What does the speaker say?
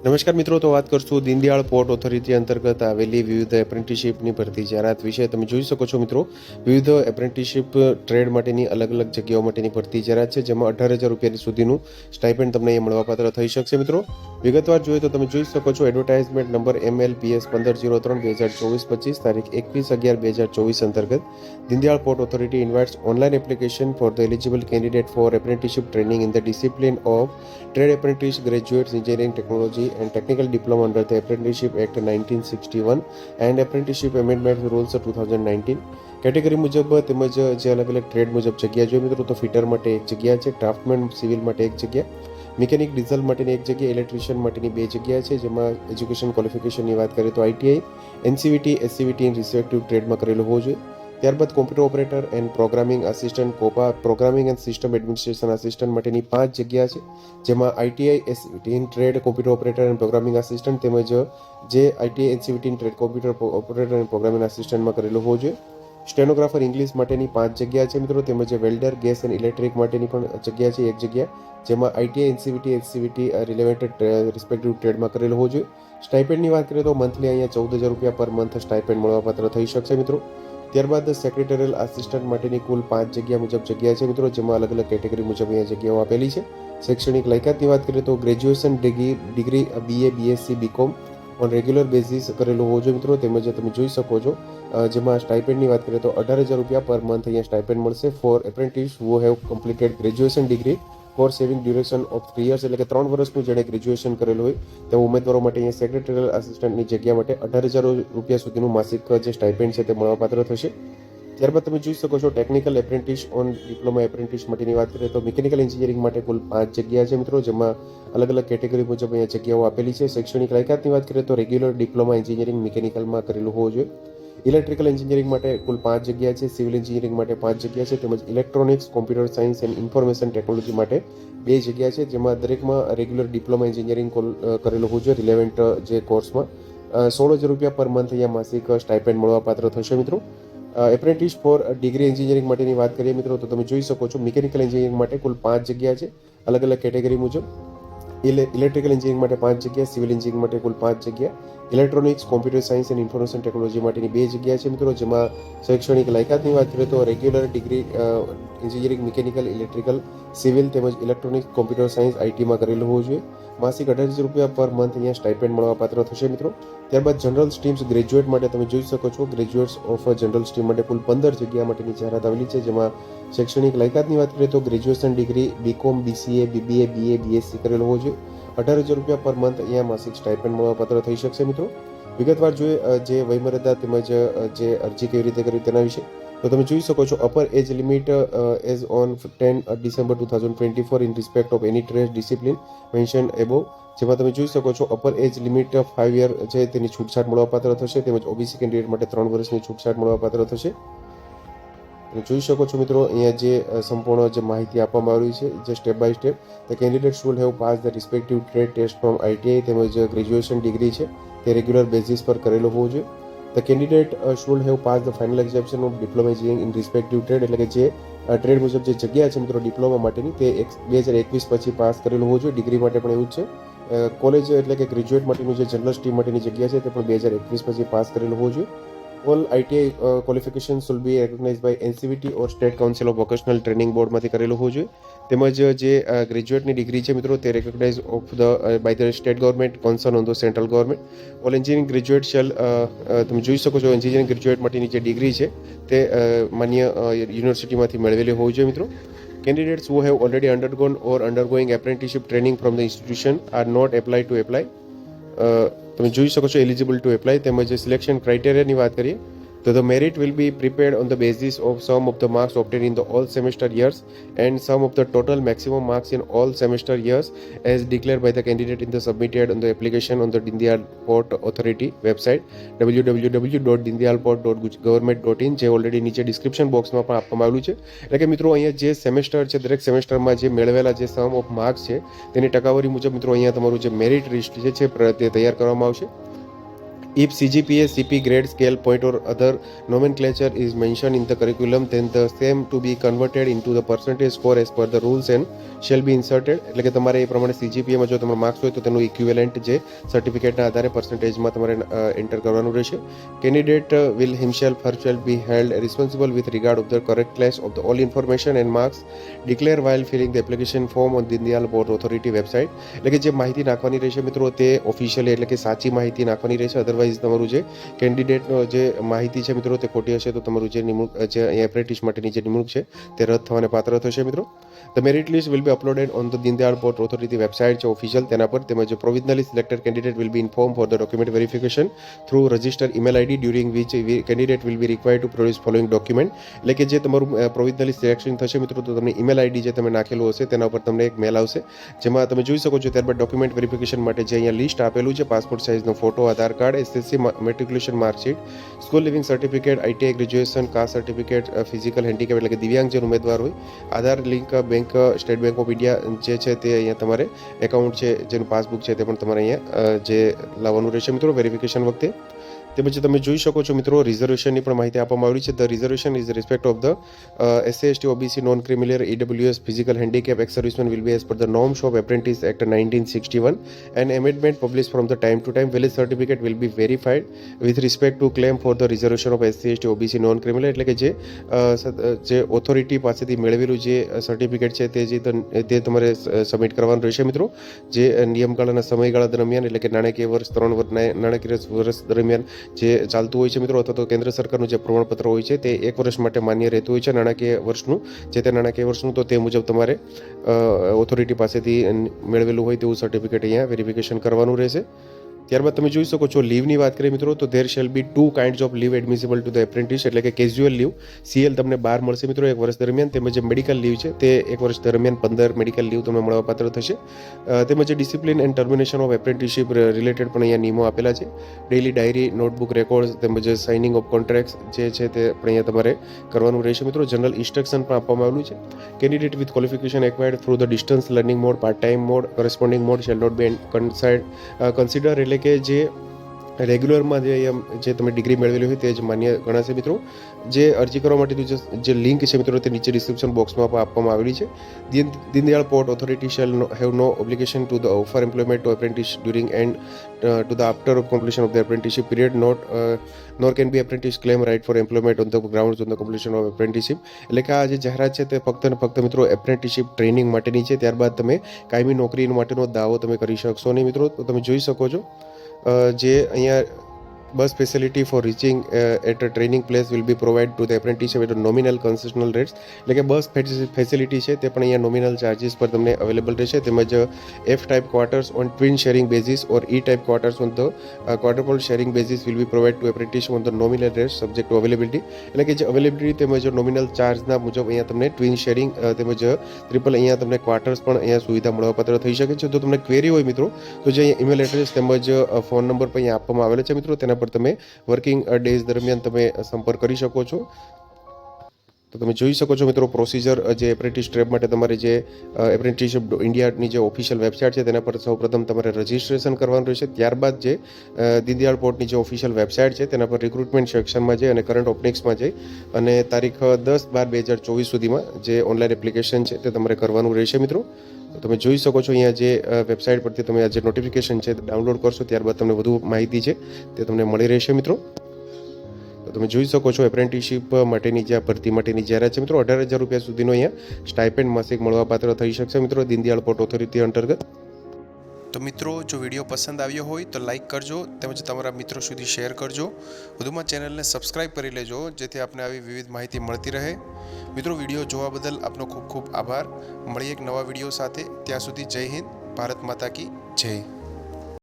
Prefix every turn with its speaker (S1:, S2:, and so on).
S1: નમસ્કાર મિત્રો, તો વાત કરશું દીનદયાળ પોર્ટ ઓથોરિટી અંતર્ગત આવેલી વિવિધ એપ્રેન્ટિશિપની ભરતી જાહેરાત વિશે તમે જોઈ શકો છો મિત્રો. વિવિધ એપ્રેન્ટિશિપ ટ્રેડ માટેની અલગ અલગ જગ્યાઓ માટેની ભરતી જાહેરાત છે, જેમાં અઢાર હજાર રૂપિયા સુધીનું સ્ટાઇપેન્ડ તમને અહીંયા મળવાપાત્ર થઈ શકશે મિત્રો. વિગતવાર જોઈએ તો તમે જોઈ શકો છો advertisement number M L PS પંદર જીરો ત્રણ બે હજાર ચોવીસ પચીસ તારીખ એકવીસ અગિયાર બે હજાર ચોવીસ અંતર્ગત Deendayal port authority invites online application for the eligible candidate for apprenticeship training in the discipline of trade apprentice graduates engineering technology and technical diploma under the apprenticeship act 1961 and apprenticeship amendment rules 2019 category મુજબ, તેમજ જે અલગ અલગ trade મુજબ જગ્યા જોઈએ મિત્રો, તો ફિટર માટે એક જગ્યા છે ડ્રાફ્ટમેન સિવિલ માટે એક જગ્યા મિકેનિક ડીઝલ માટેની એક જગ્યા ઇલેક્ટ્રિશિયન માટેની બે જગ્યા છે, જેમાં એજ્યુકેશન ક્વોલિફિકેશનની વાત કરીએ તો આઈટીઆઈ એનસીવીટી એસસીવીટી રિસ્પેક્ટિવ ટ્રેડમાં કરેલું હોવું જોઈએ. ત્યારબાદ computer operator and programming assistant COPA programming and system administration assistant માટેની પાંચ જગ્યા છે, જેમાં ITI SCVT in trade computer operator and programming assistant તેમજ જે ITI NCVT in trade computer operator and programming આસિસ્ટન્ટમાં કરેલું હોવું જોઈએ. સ્ટેનોગ્રાફર ઇંગ્લિશ માટેની પાંચ જગ્યા છે મિત્રો, તેમજ વેલ્ડર ગેસ એન્ડ ઇલેક્ટ્રિક માટેની પણ જગ્યા છે એક જગ્યા, જેમાં ITI NCVT NCVT related respective ટ્રેડમાં કરેલું હોવું જોઈએ. સ્ટાઇપેન્ડની વાત કરીએ તો મંથલી અહીંયા ચૌદ હજાર રૂપિયા પર મંથ સ્ટાઇપેન્ડ મળવાપાત્ર થઈ શકશે મિત્રો. ત્યારબાદ સેક્રેટરીયલ આસિસ્ટન્ટ માટેની કુલ પાંચ જગ્યા મુજબ જગ્યા છે મિત્રો, જેમાં અલગ અલગ કેટેગરી મુજબ અહીંયા જગ્યાઓ આપેલી છે. શૈક્ષણિક લાયકાતની વાત કરીએ તો graduation degree degree BA BSc BCom on regular basis કરેલું હોવો જોઈએ મિત્રો. તેમજ તમે જોઈ શકો છો જેમાં સ્ટાઇપેન્ડની વાત કરીએ તો અઢાર હજાર રૂપિયા પર મંથ અહીંયા સ્ટાઇપેન્ડ મળશે. For apprentice who have completed graduation degree for saving duration of three years એટલે કે ત્રણ વર્ષનું જેણે ગ્રેજ્યુએશન કરેલું હોય તેવા ઉમેદવારો માટે અહીંયા સેક્રેટરીયલ આસિસ્ટન્ટની જગ્યા માટે અઢાર હજાર રૂપિયા સુધીનું માસિક, જે સ્ટાઇપેન્ડ છે તે મળવાપાત્ર થશે. ત્યારબાદ તમે જોઈ શકો છો technical apprentice on diploma apprentice માટેની વાત કરીએ તો મિકેનિકલ એન્જિનિયરિંગ માટે કુલ પાંચ જગ્યા છે મિત્રો, જેમાં અલગ અલગ કેટેગરી મુજબ અહીંયા જગ્યાઓ આપેલી છે. શૈક્ષણિક લાયકાતની વાત કરીએ તો રેગ્યુલર ડિપ્લોમા એન્જિનિયરિંગ મિકેનિકલમાં કરેલું હોવું જોઈએ. ઇલેક્ટ્રિકલ એન્જિનિયરિંગ માટે કુલ પાંચ જગ્યા છે, સિવિલ એન્જિનિયરિંગ માટે પાંચ જગ્યા છે, તેમજ electronics, computer science and information technology માટે બે જગ્યા છે, જેમાં દરેકમાં રેગ્યુલર ડિપ્લોમા એન્જિનિયરિંગ કરેલું હોવું જોઈએ, રિલેવન્ટ જે કોર્સમાં. સોળ હજાર રૂપિયા પર મંથ અહીંયા માસિક સ્ટાઇપેન્ડ મળવાપાત્ર થશે મિત્રો. એપ્રેન્ટિસ ફોર ડિગ્રી એન્જિનિયરિંગ માટેની વાત કરીએ મિત્રો, તો તમે જોઈ શકો છો, મિકેનિકલ એન્જિનિયરિંગ માટે કુલ પાંચ જગ્યા છે અલગ અલગ કેટેગરી મુજબ. ઇલે, ઇલેક્ટ્રિકલ એન્જિનિયરિંગ માટે પાંચ જગ્યા, સિવિલ એન્જિનિયરિંગ માટે કુલ પાંચ જગ્યા. Electronics, computer science and information technology માટેની બે જગ્યા છે મિત્રો, જેમાં શૈક્ષણિક લાયકાતની વાત કરીએ તો regular degree engineering, mechanical, electrical, civil તેમજ ઇલેક્ટ્રોનિક્સ, કોમ્પ્યુટર સાયન્સ, આઈટીમાં કરેલું હોવું જોઈએ. માસિક અઢાર હજાર રૂપિયા પર મંથ અહીંયા સ્ટાઇપેન્ડ મળવાપાત્ર થશે મિત્રો. ત્યારબાદ જનરલ સ્ટ્રીમ્સ ગ્રેજ્યુએટ માટે તમે જોઈ શકો છો. ગ્રેજ્યુએટ્સ ઓફ જનરલ સ્ટ્રીમ માટે કુલ પંદર જગ્યા માટેની જાહેરાત આવેલી છે, જેમાં શૈક્ષણિક લાયકાતની વાત કરીએ તો graduation degree BCom BCA BBA BA BSc કરેલો હોવો જોઈએ. અઢાર હજાર રૂપિયા પર મંથ અહીંયા માસિક સ્ટાઇપેન્ડ મળવાપાત્ર થઈ શકશે મિત્રો. વિગતવાર જોઈએ જે વયમર્યાદા તેમજ જે અરજી કેવી રીતે કરવી તેના વિશે. તો તમે જોઈ શકો છો upper age limit as on ten December two thousand twenty four in respect of any trade discipline mention above જેમાં તમે જોઈ શકો છો upper age limit five year છે તેની છૂટછાટ મળવાપાત્ર થશે, તેમજ ઓબીસી કેન્ડિડેટ માટે ત્રણ વર્ષની છૂટછાટ મળવાપાત્ર થશે. તમે જોઈ શકો છો મિત્રો, અહીંયા જે સંપૂર્ણ જે માહિતી આપવામાં આવી છે, જે step by step the candidate will have pass the respective trade test from ITI તેમજ ગ્રેજ્યુએશન ડિગ્રી છે, તે રેગ્યુલર બેઝિસ પર કરેલો હોવો જોઈએ. The candidate should have pass the final examination of diploma engineering in respective trade એટલે કે જે ટ્રેડ મુજબ જે જગ્યા છે મિત્રો ડિપ્લોમા માટેની, તે બે હજાર એકવીસ પછી પાસ કરેલું હોવું જોઈએ ડિગ્રી માટે પણ એવું જ છે. કોલેજ એટલે કે ગ્રેજ્યુએટ માટેનું જે જનરલ સ્ટ્રીમ માટેની જગ્યા છે, તે પણ બે હજાર એકવીસ પછી પાસ કરેલું હોવું જોઈએ. All ITI qualification shall be recognize by NCVT or state council of vocational training બોર્ડમાંથી કરેલું હોવું જોઈએ તેમજ જે ગ્રેજ્યુએટની ડિગ્રી છે મિત્રો તે recognize of the by the state government concern on the central government all engineering graduate shall તમે જોઈ શકો છો એન્જિનિયરિંગ ગ્રેજ્યુએટ માટેની જે ડિગ્રી છે તે અ, માન્ય યુનિવર્સિટીમાંથી મેળવેલી હોવી જોઈએ મિત્રો Candidates who have already undergone or undergoing apprenticeship training from the institution are not applied to apply. તમે જોઈ શકો છો એલિજિબલ ટુ એપ્લાય તેમજ સિલેક્શન ક્રાઇટેરિયાની વાત કરીએ. So the merit will be prepared on the basis of sum of the marks obtained in the all semester years and sum of the total maximum marks in all semester years as declared by the candidate in the submitted on the application on the Dindial Port Authority website www.dindialport.government.in જે already નીચે description બોક્સમાં પણ આપવામાં આવેલું છે એટલે કે મિત્રો અહીંયા જે સેમેસ્ટર છે દરેક સેમેસ્ટરમાં જે મેળવેલા જે સમ ઓફ માર્ક્સ છે તેની ટકાવારી મુજબ મિત્રો અહીંયા તમારું જે મેરિટ લિસ્ટ જે છે તે તૈયાર કરવામાં આવશે If CGPA, CP grade, scale point or other nomenclature is mentioned in the curriculum, then the same to be converted into the percentage score as per the rules and shall be inserted. એટલે કે તમારે એ પ્રમાણે CGPA માં જો તમારે marks હોય તો તેનું ઇક્વિવેલન્ટ જે સર્ટિફિકેટના આધારે પર્સન્ટેજમાં તમારે એન્ટર કરવાનું રહેશે candidate will himself herself be held responsible with regard of the correctness of the all information and marks declare while filling the application form on Dindyal Board Authority website એટલે કે જે માહિતી નાખવાની રહેશે મિત્રો તે ઓફિશિયલી એટલે કે સાચી માહિતી નાખવાની રહેશે અધરવાઇઝ તમારું જે કેન્ડિડેટનો જે માહિતી છે મિત્રો તે ખોટી હશે તો તમારું જે નિમણૂક, જે એપ્રેન્ટિસ માટેની જે નિમણૂક છે તે રદ થવાને પાત્ર થશે મિત્રો. The merit list will be uploaded on the Deendayal port authority website છે ઓફિશિયલ તેના પર, તેમજ provisionally selected candidate will be inform for the document verification through register email ID during which candidate will be required to produce following document એટલે કે જે તમારું પ્રોવિઝનલી selection થશે મિત્રો, તો તમને ઈમેલ આઈડી જે તમે નાખેલું હશે તેના ઉપર તમને એક મેલ આવશે, જેમાં તમે જોઈ શકો છો ત્યારબાદ ડોક્યુમેન્ટ વેરિફિકેશન માટે જે અહીંયા લિસ્ટ આપેલું છે passport સાઇઝનો photo Aadhaar card SSC matriculation marksheet school leaving certificate ITI graduation caste certificate physical handicap એટલે કે દિવ્યાંગ ઉમેદવાર હોય, Aadhaar link, bank, state bank of India જે છે તે અહીંયા તમારે એકાઉન્ટ છે, જેનું પાસબુક છે તે પણ તમારે અહીંયા જે લાવવાનું રહેશે મિત્રો વેરિફિકેશન વખતે. તે પછી તમે જોઈ શકો છો મિત્રો રિઝર્વેશનની પણ માહિતી આપવામાં આવી છે. The reservation is respect of the SC ST OBC non creamy layer EWS physical handicap ex serviceman will be as per the norms of apprentice act nineteen sixty one and amendment publish from the time to time village certificate will be verified with respect to claim for the reservation of SC ST OBC non criminal એટલે કે જે સ- અ, જે authority પાસેથી મેળવેલું જે certificate છે તે જે તે તમારે સબમિટ કરવાનું રહેશે મિત્રો. જે નિયમગાળાના સમયગાળા દરમિયાન એટલે કે નાણાકીય વર્ષ ત્રણ વર્ષ નાણાકીય વર્ષ દરમિયાન જે ચાલતું હોય છે મિત્રો, અથવા તો કેન્દ્ર સરકારનું જે પ્રમાણપત્ર હોય છે, તે એક વર્ષ માટે માન્ય રહેતું હોય છે નાણાકીય વર્ષનું. જે તે નાણાકીય વર્ષનું, તો તે મુજબ તમારે ઓથોરિટી પાસેથી મેળવેલું હોય તેવું સર્ટિફિકેટ અહીંયા વેરિફિકેશન કરવાનું રહેશે. ત્યારબાદ તમે જોઈ શકો છો લીવની વાત કરીએ મિત્રો, તો there shall be two kinds of leave admissible to the apprentice એટલે કે કેઝ્યુઅલ લીવ સીએલ તમને બાર મળશે મિત્રો એક વર્ષ દરમિયાન, તેમજ મેડિકલ લીવ છે તે એક વર્ષ દરમિયાન પંદર મેડિકલ લીવ તમને મળવાપાત્ર થશે. તેમજ discipline and termination of apprenticeship related પણ અહીંયા નિયમો આપેલા છે. ડેઇલી ડાયરી નોટબુક રેકોર્ડ તેમજ સાઇનિંગ ઓફ કોન્ટ્રાક્ટ્સ જે છે તે પણ અહીંયા તમારે કરવાનું રહેશે મિત્રો. જનરલ ઇન્સ્ટ્રક્શન પણ આપવામાં આવેલું છે. Candidate with qualification acquired through the distance learning mode part time mode corresponding mode shall not be consider consider એટલે કે જે રેગ્યુલરમાં જે એમ જે તમે ડિગ્રી મેળવેલી હોય તે જ માન્ય ગણાશે મિત્રો. જે અરજી કરવા માટેનું જે લિંક છે મિત્રો, તે નીચે ડિસ્ક્રિપ્શન બોક્સમાં આપવામાં આવેલી છે. Deen, Deendayal port authority shall have no obligation to the offer employment to apprentice during and to the after of completion of the apprenticeship period not nor can be apprentice claim right for employment on the ground on the completion of apprenticeship એટલે કે આ જે જાહેરાત છે તે ફક્ત ને ફક્ત મિત્રો એપ્રેન્ટિસશીપ ટ્રેનિંગ માટેની છે. ત્યારબાદ તમે કાયમી નોકરી માટેનો દાવો તમે કરી શકશો નહીં મિત્રો. તો તમે જોઈ શકો છો જે અહીંયા bus facility for reaching at a training place will be provide to the apprentice at nominal concessional rates એટલે કે બસ ફેસિલિટી છે, તે પણ અહીંયા નોમિનલ ચાર્જિસ પર તમને અવેલેબલ રહેશે. તેમજ F type quarters on twin sharing basis or E type quarters on the quadruple sharing basis will be provide to apprentice on the nominal rates subject to availability એટલે કે જે availability તેમજ nominal ચાર્જના મુજબ અહીંયા તમને ટ્વિન શેરિંગ તેમજ triple અહીંયા તમને ક્વાર્ટર્સ પણ અહીંયા સુવિધા મળવાપાત્ર થઈ શકે છે. જો તમને ક્વેરી હોય મિત્રો, તો જે અહીંયા ઈમેલ એડ્રેસ તેમજ ફોન નંબર પણ અહીંયા આપવામાં આવેલો છે મિત્રો, તેના પર તમે વર્કિંગ ડેઝ દરમિયાન તમે સંપર્ક કરી શકો છો. તો તમે જોઈ શકો છો મિત્રો પ્રોસિજર જે એપ્રેન્ટિસ ટ્રેપ માટે તમારે જે એપ્રેન્ટિસશીપ ઇન્ડિયાની જે ઓફિશિયલ વેબસાઇટ છે, તેના પર સૌપ્રથમ તમારે રજિસ્ટ્રેશન કરવાનું રહેશે. ત્યારબાદ જે દીનદયાળ પોર્ટની જે ઓફિશિયલ વેબસાઇટ છે, તેના પર રિક્રુટમેન્ટ સેક્શનમાં જઈ અને કરંટ ઓપનિંગ્સમાં જઈ અને તારીખ દસ બાર બે હજાર ચોવીસ સુધીમાં જે ઓનલાઈન એપ્લિકેશન છે, તે તમારે કરવાનું રહેશે મિત્રો. તમે જોઈ શકો છો અહીંયા જે વેબસાઇટ પરથી તમે આ જે નોટિફિકેશન છે ડાઉનલોડ કરશો, ત્યારબાદ તમને વધુ માહિતી છે, તે તમને મળી રહેશે મિત્રો. તો તમે જોઈ શકો છો એપ્રેન્ટિસશીપ માટેની જે ભરતી માટેની જાહેરાત છે. મિત્રો, અઢાર હજાર રૂપિયા સુધીનો અહીંયા સ્ટાઇપેન્ડ માસિક મળવાપાત્ર થઈ શકશે. મિત્રો, દીનદયાળ પોર્ટ ઓથોરિટી અંતર્ગત.
S2: તો મિત્રો, જો વીડિયો પસંદ આવ્યો હોય તો લાઇક કરજો તેમજ તમારા મિત્રો સુધી શેર કરજો. વધુમાં ચેનલને સબસ્ક્રાઇબ કરી લેજો, જેથી આપને આવી વિવિધ માહિતી મળતી રહે. મિત્રો, વીડિયો જોવા બદલ આપનો ખૂબ ખૂબ આભાર. મળીએ એક નવા વીડિયો સાથે. ત્યાં સુધી જય હિન્દ, ભારત માતા કી જય.